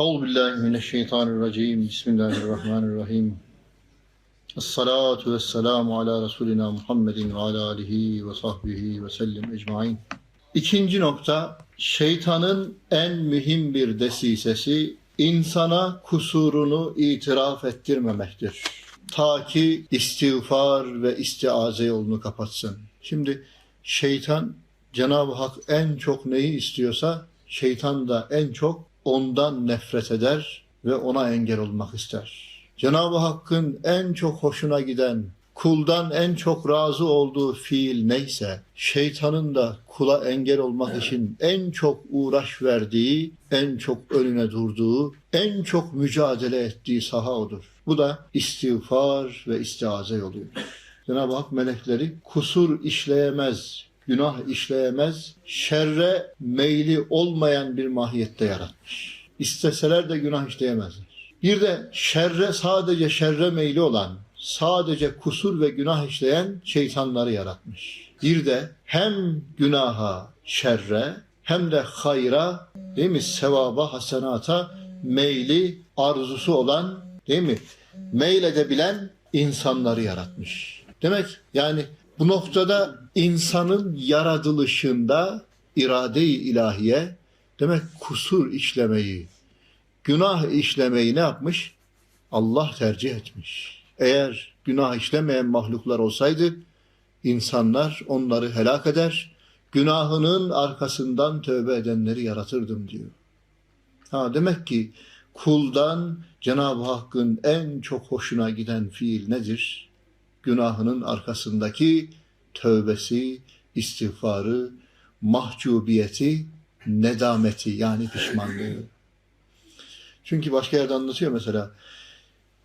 Euzu billahi mineşşeytanirracim. Bismillahirrahmanirrahim. Esselatu vesselamu ala Resulina Muhammedin ve ala alihi ve sahbihi ve sellem ecmain. İkinci nokta, şeytanın en mühim bir desisesi insana kusurunu itiraf ettirmemektir. Ta ki istiğfar ve istiaze yolunu kapatsın. Şimdi şeytan Cenab-ı Hak en çok neyi istiyorsa şeytan da en çok ondan nefret eder ve ona engel olmak ister. Cenab-ı Hakk'ın en çok hoşuna giden, kuldan en çok razı olduğu fiil neyse, şeytanın da kula engel olmak için en çok uğraş verdiği, en çok önüne durduğu, en çok mücadele ettiği saha odur. Bu da istiğfar ve istiaze yoludur. Cenab-ı Hak melekleri kusur işleyemez, günah işleyemez, şerre meyli olmayan bir mahiyette yaratmış. İsteseler de günah işleyemezler. Bir de şerre sadece şerre meyli olan, sadece kusur ve günah işleyen şeytanları yaratmış. Bir de hem günaha, şerre hem de hayra, değil mi? Sevaba, hasenata meyli, arzusu olan, değil mi? Meyledebilen insanları yaratmış. Demek yani bu noktada insanın yaratılışında irade-i ilahiye demek kusur işlemeyi, günah işlemeyi ne yapmış? Allah tercih etmiş. Eğer günah işlemeyen mahluklar olsaydı insanlar onları helak eder, günahının arkasından tövbe edenleri yaratırdım diyor. Ha demek ki kuldan Cenab-ı Hakk'ın en çok hoşuna giden fiil nedir? Günahının arkasındaki tövbesi, istiğfarı, mahcubiyeti, nedameti yani pişmanlığı. Çünkü başka yerde anlatıyor mesela.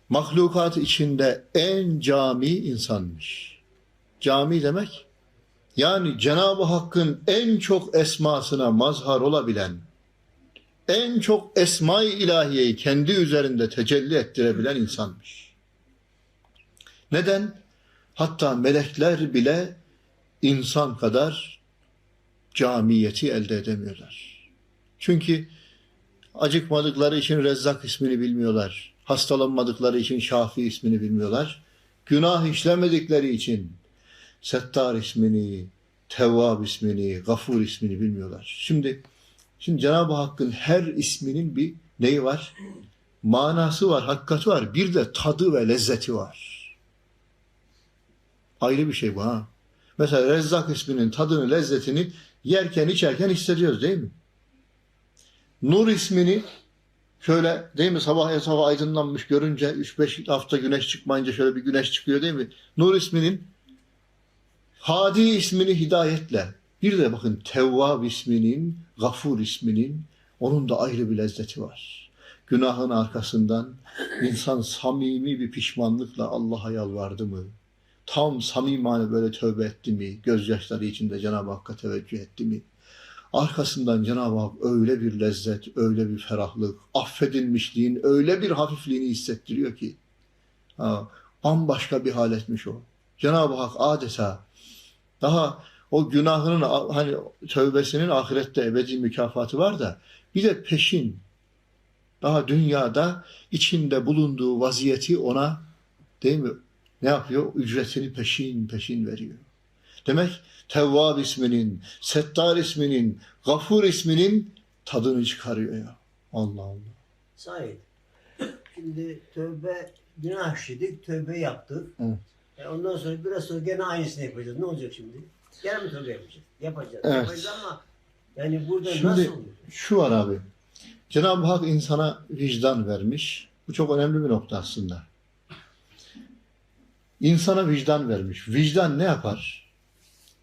Mahlukat içinde en cami insanmış. Cami demek yani Cenab-ı Hakk'ın en çok esmasına mazhar olabilen, en çok esma-i ilahiyeyi kendi üzerinde tecelli ettirebilen insanmış. Neden? Hatta melekler bile insan kadar camiyeti elde edemiyorlar. Çünkü acıkmadıkları için Rezzak ismini bilmiyorlar. Hastalanmadıkları için Şafi ismini bilmiyorlar. Günah işlemedikleri için Settar ismini, Tevvab ismini, Gafur ismini bilmiyorlar. Şimdi şimdi Cenab-ı Hakk'ın her isminin bir neyi var? Manası var, hakikati var. Bir de tadı ve lezzeti var. Ayrı bir şey bu ha. Mesela Rezzak isminin tadını, lezzetini yerken, içerken hissediyoruz değil mi? Nur ismini şöyle değil mi sabah sabah aydınlanmış görünce 3-5 hafta güneş çıkmayınca şöyle bir güneş çıkıyor değil mi? Nur isminin Hadi ismini hidayetle bir de bakın Tevvab isminin, Gafur isminin onun da ayrı bir lezzeti var. Günahın arkasından insan samimi bir pişmanlıkla Allah'a yalvardı mı? Tam samimane böyle tövbe etti mi? Gözyaşları içinde Cenab-ı Hakk'a teveccüh etti mi? Arkasından Cenab-ı Hak öyle bir lezzet, öyle bir ferahlık, affedilmişliğin öyle bir hafifliğini hissettiriyor ki ha, bambaşka bir haletmiş o. Cenab-ı Hak adeta daha o günahının hani tövbesinin ahirette ebedi mükafatı var da bir de peşin daha dünyada içinde bulunduğu vaziyeti ona değil mi ne yapıyor? Ücretini peşin peşin veriyor. Demek Tevvab isminin, Settar isminin, Gafur isminin tadını çıkarıyor ya. Allah Allah. Said. Şimdi tövbe günah işledik, tövbe yaptık. Evet. E ondan sonra biraz sonra gene aynısını yapacağız. Ne olacak şimdi? Gene mi tövbe yapacağız? Yapacağız. Evet. Yapacağız ama yani burada Şimdi nasıl oluyor? şu var abi. Cenab-ı Hak insana vicdan vermiş. Bu çok önemli bir nokta aslında. İnsana vicdan vermiş. Vicdan ne yapar?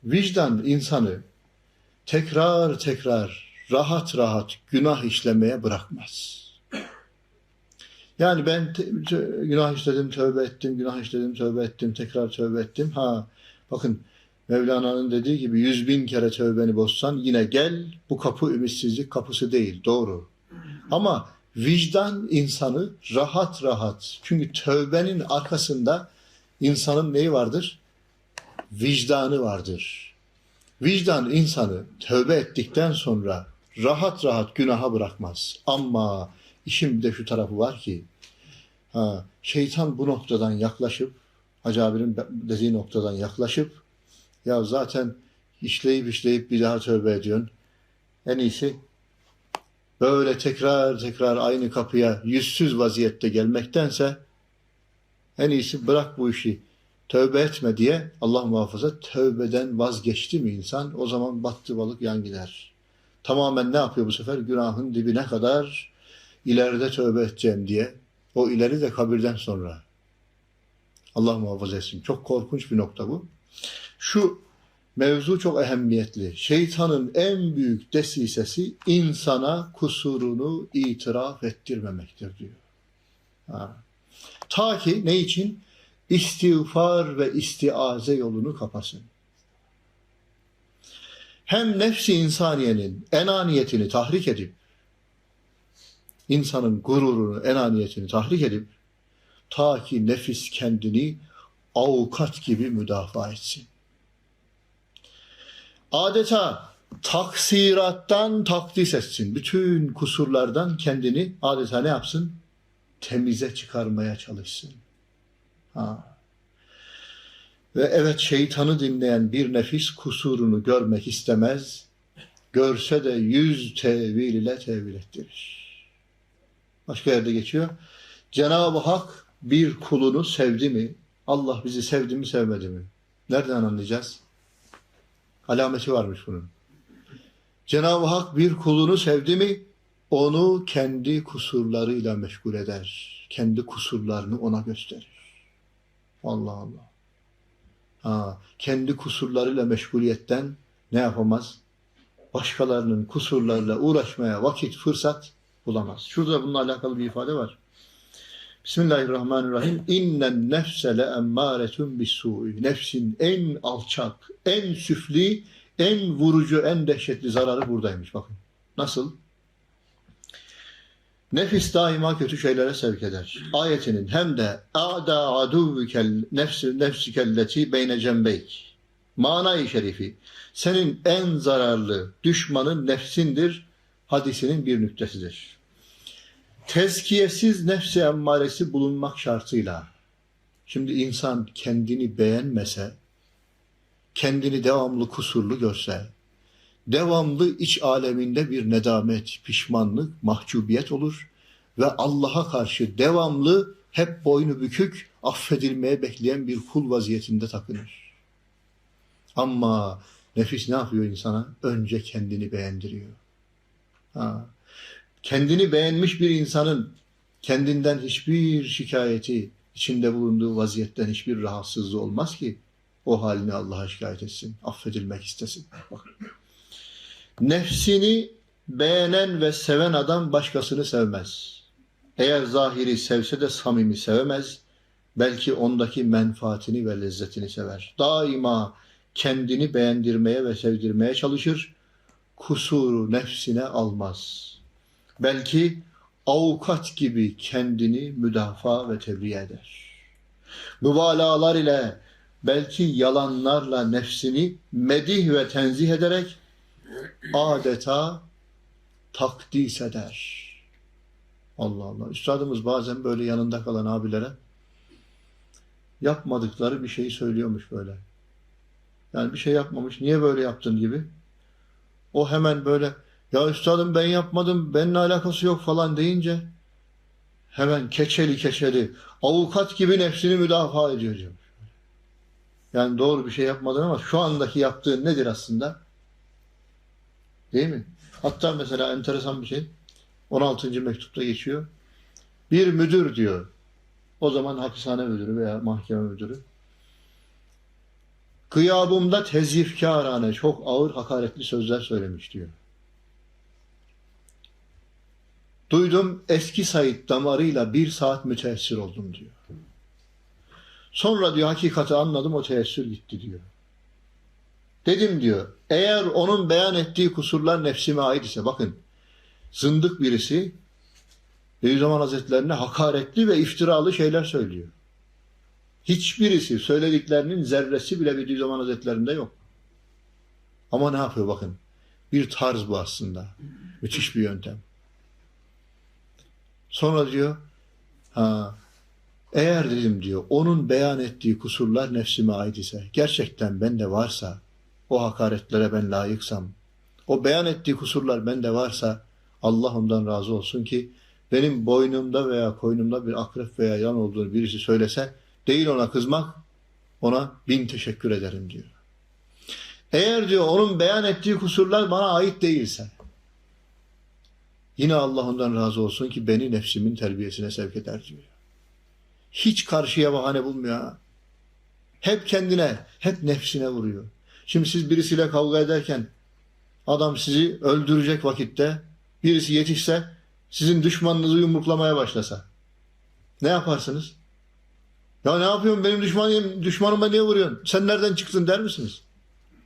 Vicdan insanı tekrar tekrar rahat rahat günah işlemeye bırakmaz. Yani ben günah işledim, tövbe ettim, günah işledim, tövbe ettim, tekrar tövbe ettim. Ha, bakın Mevlana'nın dediği gibi yüz bin kere tövbeni bozsan yine gel, bu kapı ümitsizlik kapısı değil, doğru. Ama vicdan insanı rahat rahat, çünkü tövbenin arkasında insanın neyi vardır? Vicdanı vardır. Vicdan insanı tövbe ettikten sonra rahat rahat günaha bırakmaz. Ama işin de şu tarafı var ki ha, şeytan bu noktadan yaklaşıp Hacı abinin dediği noktadan yaklaşıp ya zaten işleyip işleyip bir daha tövbe ediyorsun. En iyisi böyle tekrar tekrar aynı kapıya yüzsüz vaziyette gelmektense en iyisi bırak bu işi tövbe etme diye Allah muhafaza tövbeden vazgeçti mi insan o zaman battı balık yan gider. Tamamen ne yapıyor bu sefer? Günahın dibine kadar ileride tövbe edeceğim diye. O ileri de kabirden sonra. Allah muhafaza etsin. Çok korkunç bir nokta bu. Şu mevzu çok ehemmiyetli. Şeytanın en büyük desisesi insana kusurunu itiraf ettirmemektir diyor. Ha. Ta ki ne için? İstiğfar ve istiaze yolunu kapasın. Hem nefsi insaniyenin enaniyetini tahrik edip, insanın gururunu, enaniyetini tahrik edip, ta ki nefis kendini avukat gibi müdafaa etsin. Adeta taksirattan takdis etsin. Bütün kusurlardan kendini adeta ne yapsın? Temize çıkarmaya çalışsın. Ha. Ve evet şeytanı dinleyen bir nefis kusurunu görmek istemez. Görse de yüz tevil ile tevil ettirir. Başka yerde geçiyor. Cenab-ı Hak bir kulunu sevdi mi? Allah bizi sevdi mi sevmedi mi? Nereden anlayacağız? Alameti varmış bunun. Cenab-ı Hak bir kulunu sevdi mi? Onu kendi kusurlarıyla meşgul eder. Kendi kusurlarını ona gösterir. Allah Allah. Ha, kendi kusurlarıyla meşguliyetten ne yapamaz? Başkalarının kusurlarıyla uğraşmaya vakit, fırsat bulamaz. Şurada bununla alakalı bir ifade var. Bismillahirrahmanirrahim. İnnen nefse le emmâretun bis-sû'i. Nefsin en alçak, en süfli, en vurucu, en dehşetli zararı buradaymış. Bakın. Nasıl? Nefis daima kötü şeylere sevk eder. Ayetinin hem de a'da aduvikel nefsi nefsikelleti beyne cembeyk. Manayı şerifi. Senin en zararlı düşmanın nefsindir. Hadisinin bir nüktesidir. Tezkiyesiz nefsi emmaresi bulunmak şartıyla. Şimdi insan kendini beğenmese, kendini devamlı kusurlu görse, devamlı iç aleminde bir nedamet, pişmanlık, mahcubiyet olur ve Allah'a karşı devamlı hep boynu bükük, affedilmeye bekleyen bir kul vaziyetinde takınır. Ama nefis ne yapıyor insana? Önce kendini beğendiriyor. Ha. Kendini beğenmiş bir insanın kendinden hiçbir şikayeti, içinde bulunduğu vaziyetten hiçbir rahatsızlığı olmaz ki o halini Allah'a şikayet etsin, affedilmek istesin. Bak. Nefsini beğenen ve seven adam başkasını sevmez. Eğer zahiri sevse de samimi sevemez. Belki ondaki menfaatini ve lezzetini sever. Daima kendini beğendirmeye ve sevdirmeye çalışır. Kusuru nefsine almaz. Belki avukat gibi kendini müdafaa ve tebliğ eder. Mübalağalar ile belki yalanlarla nefsini medih ve tenzih ederek adeta takdis eder. Allah Allah. Üstadımız bazen böyle yanında kalan abilere yapmadıkları bir şeyi söylüyormuş böyle. Yani bir şey yapmamış. Niye böyle yaptın gibi. O hemen böyle ya üstadım ben yapmadım. Benimle alakası yok falan deyince hemen keçeli keçeli avukat gibi nefsini müdafaa ediyor diyor. Yani doğru bir şey yapmadın ama şu andaki yaptığın nedir aslında? Değil mi? Hatta mesela enteresan bir şey. 16. mektupta geçiyor. Bir müdür diyor. O zaman hapishane müdürü veya mahkeme müdürü. Gıyabımda tezyifkârane çok ağır hakaretli sözler söylemiş diyor. Duydum eski Said damarıyla bir saat müteessir oldum diyor. Sonra diyor hakikati anladım o teessür gitti diyor. Dedim diyor eğer onun beyan ettiği kusurlar nefsime ait ise bakın zındık birisi Beyüzzaman Hazretlerine hakaretli ve iftiralı şeyler söylüyor. Hiçbirisi söylediklerinin zerresi bile Bediüzzaman Hazretlerinde yok. Ama ne yapıyor bakın. Bir tarz bu aslında. Müthiş bir yöntem. Sonra diyor ha eğer dedim diyor onun beyan ettiği kusurlar nefsime ait ise gerçekten bende varsa o hakaretlere ben layıksam o beyan ettiği kusurlar bende varsa Allah ondan razı olsun ki benim boynumda veya koynumda bir akrep veya yan olduğunu birisi söylese değil ona kızmak ona bin teşekkür ederim diyor. Eğer diyor onun beyan ettiği kusurlar bana ait değilse yine Allah ondan razı olsun ki beni nefsimin terbiyesine sevk eder diyor. Hiç karşıya bahane bulmuyor. Hep kendine, hep nefsine vuruyor. Şimdi siz birisiyle kavga ederken adam sizi öldürecek vakitte birisi yetişse sizin düşmanınızı yumruklamaya başlasa ne yaparsınız? Ya ne yapıyorsun benim düşmanım, düşmanıma niye vuruyorsun? Sen nereden çıktın der misiniz?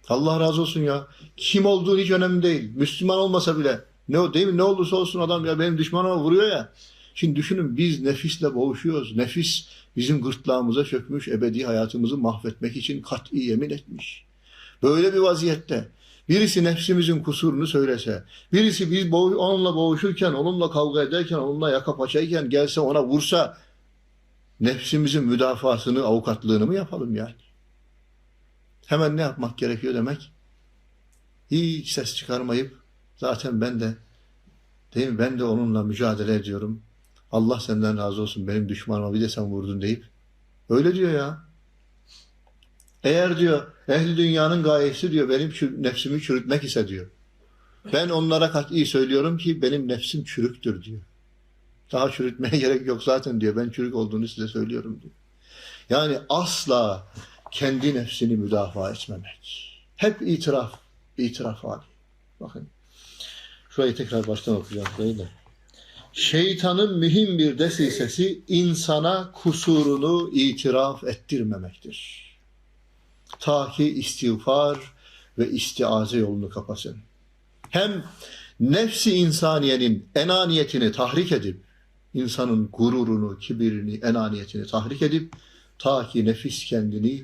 Allah razı olsun ya. Kim olduğun hiç önemli değil. Müslüman olmasa bile ne değil mi? Ne olursa olsun adam ya benim düşmanıma vuruyor ya. Şimdi düşünün biz nefisle boğuşuyoruz. Nefis bizim gırtlağımıza çökmüş, ebedi hayatımızı mahvetmek için kat'i yemin etmiş. Böyle bir vaziyette birisi nefsimizin kusurunu söylese, birisi biz onunla boğuşurken, onunla kavga ederken, onunla yaka paçayken gelse ona vursa nefsimizin müdafasını, avukatlığını mı yapalım yani? Hemen ne yapmak gerekiyor demek? Hiç ses çıkarmayıp zaten ben de değil mi? Ben de onunla mücadele ediyorum. Allah senden razı olsun benim düşmanıma bir de sen vurdun deyip öyle diyor ya. Eğer diyor ehli dünyanın gayesi diyor benim çür- nefsimi çürütmek ise diyor. Ben onlara kat'i söylüyorum ki benim nefsim çürüktür diyor. Daha çürütmeye gerek yok zaten diyor. Ben çürük olduğunu size söylüyorum diyor. Yani asla kendi nefsini müdafaa etmemek. Hep itiraf, itiraf hali. Bakın. Şurayı tekrar baştan okuyacağım şurayı da. Şeytanın mühim bir desisesi insana kusurunu itiraf ettirmemektir. Ta ki istiğfar ve istiaze yolunu kapasın. Hem nefsi insaniyenin enaniyetini tahrik edip, insanın gururunu, kibirini, enaniyetini tahrik edip, ta ki nefis kendini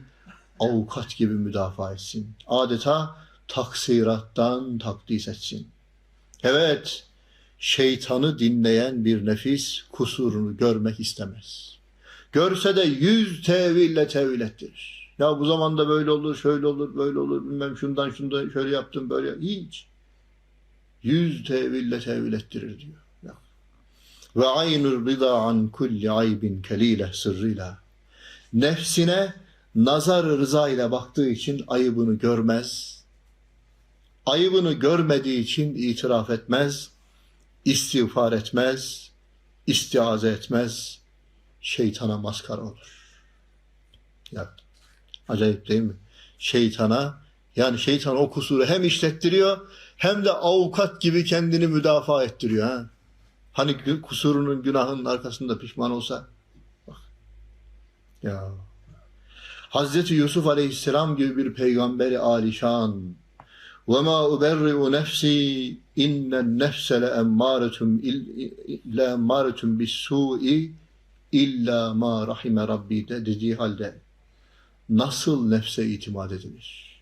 avukat gibi müdafaa etsin. Adeta taksirattan takdis etsin. Evet, şeytanı dinleyen bir nefis kusurunu görmek istemez. Görse de yüz teville tevil ettirir. Ya bu zamanda böyle olur, şöyle olur, böyle olur, bilmem şundan şundan şöyle yaptım, böyle. Hiç. Yüz teville tevil ettirir diyor. Ya. Ve aynur rıda an kulli aybin kelile sırrıyla. Nefsine nazar rıza ile baktığı için ayıbını görmez. Ayıbını görmediği için itiraf etmez istiğfar etmez, istiaze etmez, şeytana maskara olur. Ya, Acayip değil mi? Şeytana yani şeytan o kusuru hem işlettiriyor hem de avukat gibi kendini müdafaa ettiriyor. Ha? Hani kusurunun günahının arkasında pişman olsa. Bak. Ya. Hazreti Yusuf Aleyhisselam gibi bir peygamberi alişan. Ve ma uberri'u nefsi innen nefse le emmâretum illa emmâretum bis su'i illa ma rahime rabbi dediği halde nasıl nefse itimat edilir?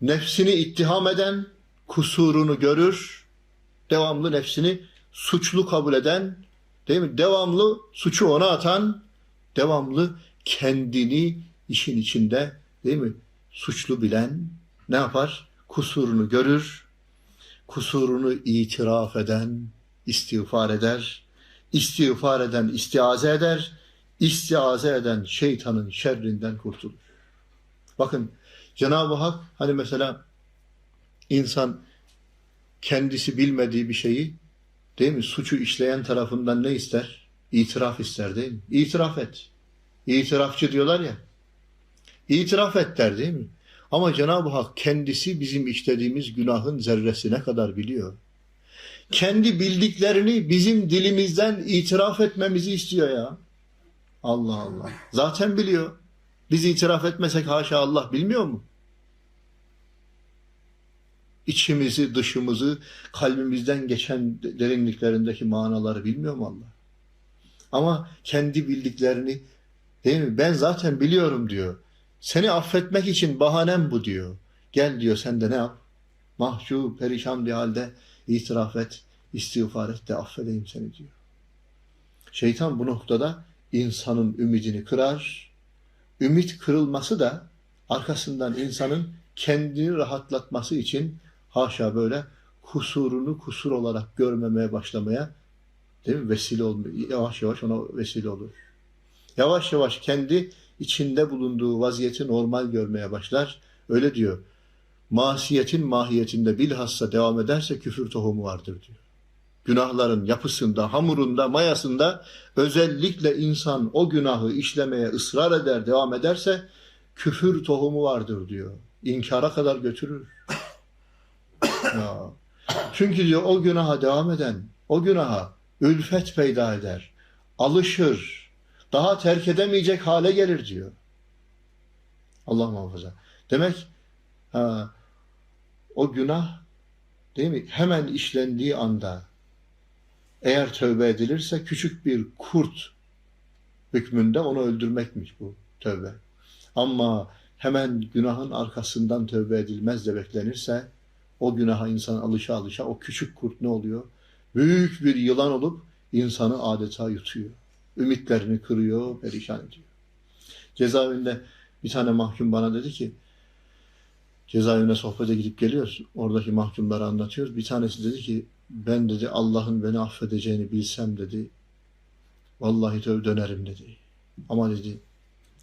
Nefsini ittiham eden kusurunu görür, devamlı nefsini suçlu kabul eden, değil mi? Devamlı suçu ona atan, devamlı kendini işin içinde, değil mi? Suçlu bilen ne yapar? Kusurunu görür, kusurunu itiraf eden, istiğfar eder, istiğfar eden istiaze eder, istiaze eden şeytanın şerrinden kurtulur. Bakın Cenab-ı Hak hani mesela insan kendisi bilmediği bir şeyi değil mi suçu işleyen tarafından ne ister? İtiraf ister değil mi? İtiraf et. İtirafçı diyorlar ya. İtiraf et der değil mi? Ama Cenab-ı Hak kendisi bizim işlediğimiz günahın zerresine kadar biliyor. Kendi bildiklerini bizim dilimizden itiraf etmemizi istiyor ya. Allah Allah. Zaten biliyor. Biz itiraf etmesek haşa Allah bilmiyor mu? İçimizi, dışımızı, kalbimizden geçen derinliklerindeki manaları bilmiyor mu Allah? Ama kendi bildiklerini değil mi? Ben zaten biliyorum diyor. Seni affetmek için bahanem bu diyor. Gel diyor sen de ne yap? Mahcup, perişan bir halde itiraf et, istiğfar et de affedeyim seni diyor. Şeytan bu noktada insanın ümidini kırar. Ümit kırılması da arkasından insanın kendini rahatlatması için haşa böyle kusurunu kusur olarak görmemeye başlamaya değil mi? Vesile olmuyor. Yavaş yavaş ona vesile olur. Yavaş yavaş kendi içinde bulunduğu vaziyeti normal görmeye başlar. Öyle diyor. Masiyetin mahiyetinde bilhassa devam ederse küfür tohumu vardır diyor. Günahların yapısında, hamurunda, mayasında özellikle insan o günahı işlemeye ısrar eder, devam ederse küfür tohumu vardır diyor. İnkara kadar götürür. Ya. Çünkü diyor o günaha devam eden, o günaha ülfet peyda eder, alışır, daha terk edemeyecek hale gelir diyor. Allah muhafaza. Demek ha, o günah değil mi? Hemen işlendiği anda eğer tövbe edilirse küçük bir kurt hükmünde onu öldürmekmiş bu tövbe. Ama hemen günahın arkasından tövbe edilmez de beklenirse o günaha insan alışa alışa o küçük kurt ne oluyor? Büyük bir yılan olup insanı adeta yutuyor. Ümitlerini kırıyor, perişan ediyor. Cezaevinde bir tane mahkum bana dedi ki cezaevine sohbete gidip geliyoruz. Oradaki mahkumları anlatıyoruz. Bir tanesi dedi ki ben dedi Allah'ın beni affedeceğini bilsem dedi vallahi tövbe dönerim dedi. Ama dedi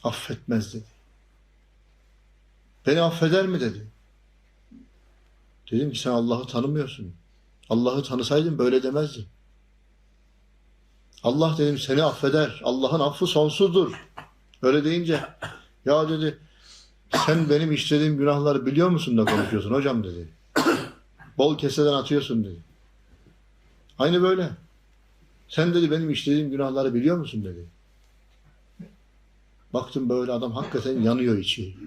affetmez dedi. Beni affeder mi dedi. Dedim ki sen Allah'ı tanımıyorsun. Allah'ı tanısaydın böyle demezdin. Allah dedim seni affeder. Allah'ın affı sonsuzdur. Öyle deyince ya dedi sen benim işlediğim günahları biliyor musun da konuşuyorsun hocam dedi. Bol keseden atıyorsun dedi. Aynı böyle. Sen dedi benim işlediğim günahları biliyor musun dedi. Baktım böyle adam hakikaten yanıyor içi.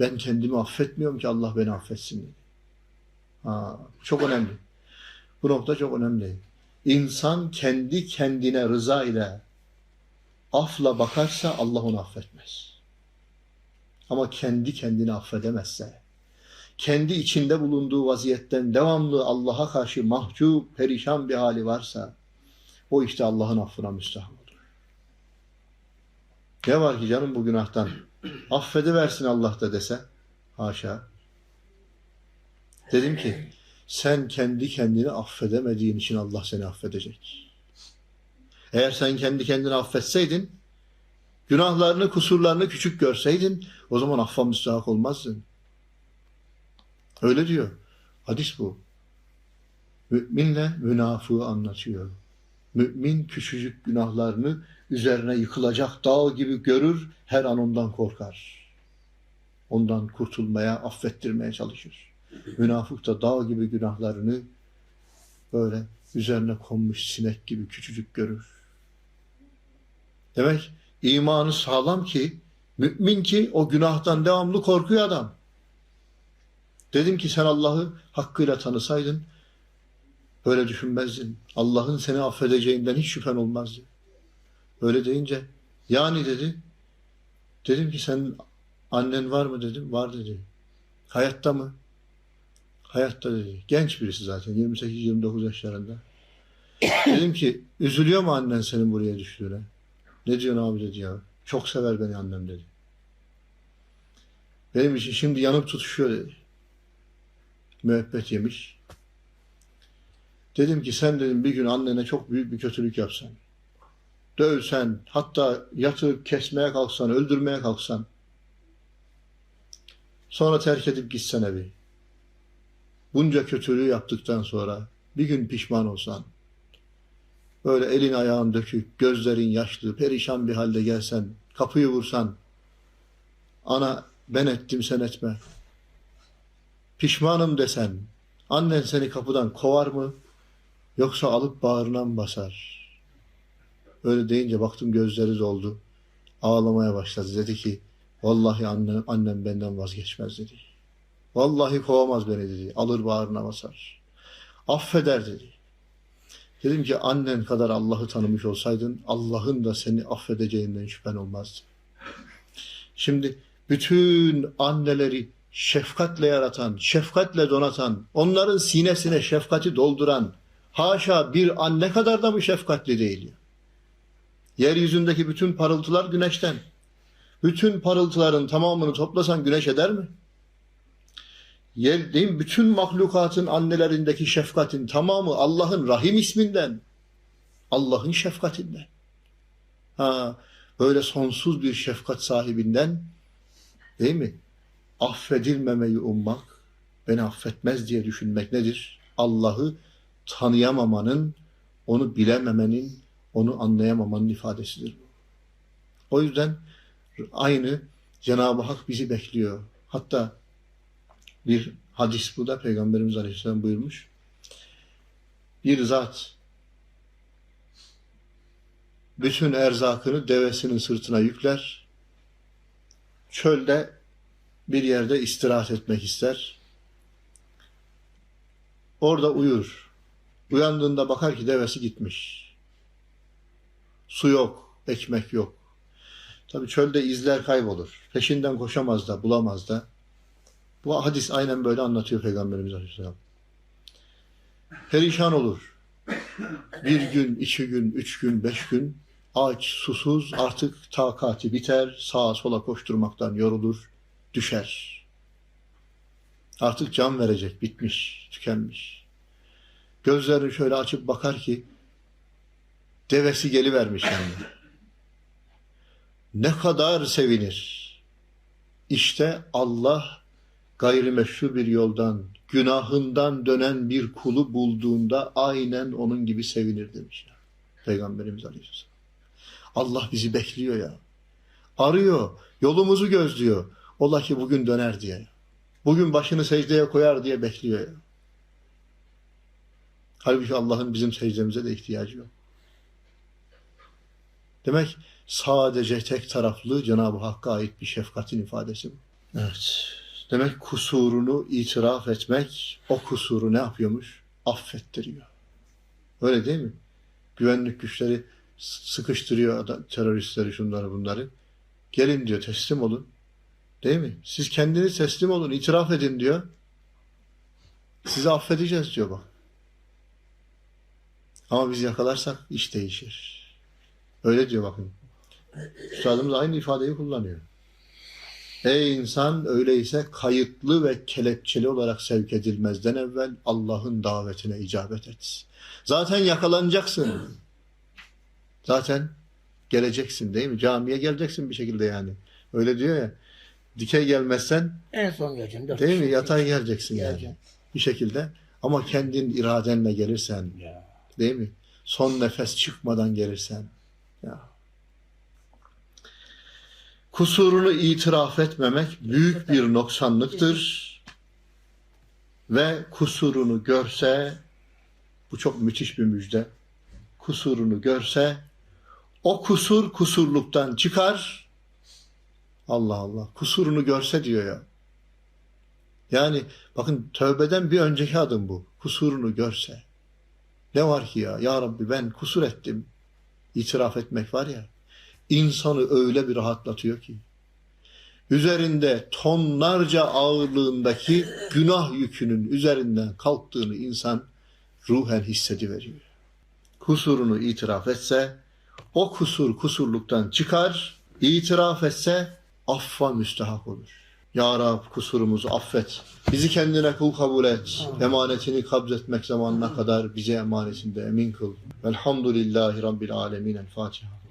Ben kendimi affetmiyorum ki Allah beni affetsin dedi. Ha, çok önemli. Bu nokta çok önemli. İnsan kendi kendine rıza ile afla bakarsa Allah onu affetmez. Ama kendi kendini affedemezse, kendi içinde bulunduğu vaziyetten devamlı Allah'a karşı mahcup, perişan bir hali varsa, o işte Allah'ın affına müstahak olur. Ne var ki canım bu günahtan? Affediversin Allah da dese, haşa. Dedim ki, sen kendi kendini affedemediğin için Allah seni affedecek. Eğer sen kendi kendini affetseydin, günahlarını, kusurlarını küçük görseydin, o zaman affa müstahak olmazdın. Öyle diyor. Hadis bu. Müminle münafığı anlatıyor. Mümin küçücük günahlarını üzerine yıkılacak dağ gibi görür, her an ondan korkar. Ondan kurtulmaya, affettirmeye çalışır. Münafık da dağ gibi günahlarını böyle üzerine konmuş sinek gibi küçücük görür. Demek imanı sağlam ki, mümin ki o günahtan devamlı korkuyor adam. Dedim ki sen Allah'ı hakkıyla tanısaydın, öyle düşünmezdin. Allah'ın seni affedeceğinden hiç şüphen olmazdı. Öyle deyince, yani dedi, dedim ki sen annen var mı dedim, var dedi. Hayatta mı? Hayatta dedi. Genç birisi zaten. 28-29 yaşlarında. Dedim ki üzülüyor mu annen senin buraya düştüğüne? Ne diyorsun abi dedi ya. Çok sever beni annem dedi. Benim için şimdi yanıp tutuşuyor dedi. Müebbet yemiş. Dedim ki sen dedim bir gün annene çok büyük bir kötülük yapsan. Dövsen, hatta yatırıp kesmeye kalksan, öldürmeye kalksan. Sonra terk edip gitsen evi bunca kötülüğü yaptıktan sonra bir gün pişman olsan, böyle elin ayağın dökük, gözlerin yaşlı, perişan bir halde gelsen, kapıyı vursan, ana ben ettim sen etme. Pişmanım desen, annen seni kapıdan kovar mı, yoksa alıp bağrına mı basar? Öyle deyince baktım gözleri doldu. Ağlamaya başladı. Dedi ki, vallahi annem, annem benden vazgeçmez dedi. Vallahi kovamaz beni dedi. Alır bağrına basar. Affeder dedi. Dedim ki annen kadar Allah'ı tanımış olsaydın Allah'ın da seni affedeceğinden şüphen olmazdı. Şimdi bütün anneleri şefkatle yaratan, şefkatle donatan, onların sinesine şefkati dolduran, haşa bir anne kadar da mı şefkatli değil ya? Yeryüzündeki bütün parıltılar güneşten. Bütün parıltıların tamamını toplasan güneş eder mi? Yer, değil mi? Bütün mahlukatın annelerindeki şefkatin tamamı Allah'ın Rahim isminden. Allah'ın şefkatinden. Ha, böyle sonsuz bir şefkat sahibinden değil mi? Affedilmemeyi ummak, beni affetmez diye düşünmek nedir? Allah'ı tanıyamamanın, onu bilememenin, onu anlayamamanın ifadesidir. O yüzden aynı Cenab-ı Hak bizi bekliyor. Hatta bir hadis bu da Peygamberimiz Aleyhisselam buyurmuş. Bir zat bütün erzakını devesinin sırtına yükler. Çölde bir yerde istirahat etmek ister. Orada uyur. Uyandığında bakar ki devesi gitmiş. Su yok, ekmek yok. Tabii çölde izler kaybolur. Peşinden koşamaz da, bulamaz da. Bu hadis aynen böyle anlatıyor Peygamberimiz Aleyhisselam. Perişan olur. Bir gün, iki gün, üç gün, beş gün aç, susuz artık takati biter, sağa sola koşturmaktan yorulur, düşer. Artık can verecek, bitmiş, tükenmiş. Gözlerini şöyle açıp bakar ki devesi gelivermiş yanına. Ne kadar sevinir. İşte Allah gayrimeşru bir yoldan, günahından dönen bir kulu bulduğunda aynen onun gibi sevinir demiş. ya. Peygamberimiz Aleyhisselam. Allah bizi bekliyor ya. Arıyor, yolumuzu gözlüyor. Ola ki bugün döner diye. Bugün başını secdeye koyar diye bekliyor. Halbuki Allah'ın bizim secdemize de ihtiyacı yok. Demek sadece tek taraflı Cenab-ı Hakk'a ait bir şefkatin ifadesi bu. Evet. Demek kusurunu itiraf etmek o kusuru ne yapıyormuş? Affettiriyor. Öyle değil mi? Güvenlik güçleri sıkıştırıyor adam, teröristleri şunları bunları. Gelin diyor teslim olun. Değil mi? Siz kendiniz teslim olun, itiraf edin diyor. Sizi affedeceğiz diyor bak. Ama biz yakalarsak iş değişir. Öyle diyor bakın. Üstadımız aynı ifadeyi kullanıyor. Ey insan öyleyse kayıtlı ve kelepçeli olarak sevk edilmezden evvel Allah'ın davetine icabet et. Zaten yakalanacaksın. Zaten geleceksin değil mi? Camiye geleceksin bir şekilde yani. Öyle diyor ya. Dikey gelmezsen En son geleceğim. dört değil mi? Yatay geleceksin yani. Geleceğim. Bir şekilde. Ama kendin iradenle gelirsen Ya. değil mi? Son nefes çıkmadan gelirsen. Ya. Kusurunu itiraf etmemek büyük bir noksanlıktır. Ve kusurunu görse, bu çok müthiş bir müjde. Kusurunu görse, o kusur kusurluktan çıkar. Allah Allah, kusurunu görse diyor ya. Yani bakın tövbeden bir önceki adım bu. Kusurunu görse. Ne var ki ya? Ya Rabbi ben kusur ettim. İtiraf etmek var ya. insanı öyle bir rahatlatıyor ki. Üzerinde tonlarca ağırlığındaki günah yükünün üzerinden kalktığını insan ruhen hissediveriyor. Kusurunu itiraf etse o kusur kusurluktan çıkar, itiraf etse affa müstahak olur. Ya Rab kusurumuzu affet. Bizi kendine kul kabul et. Emanetini kabzetmek zamanına kadar bize emanetinde emin kıl. Velhamdülillahi Rabbil alemin. El Fatiha.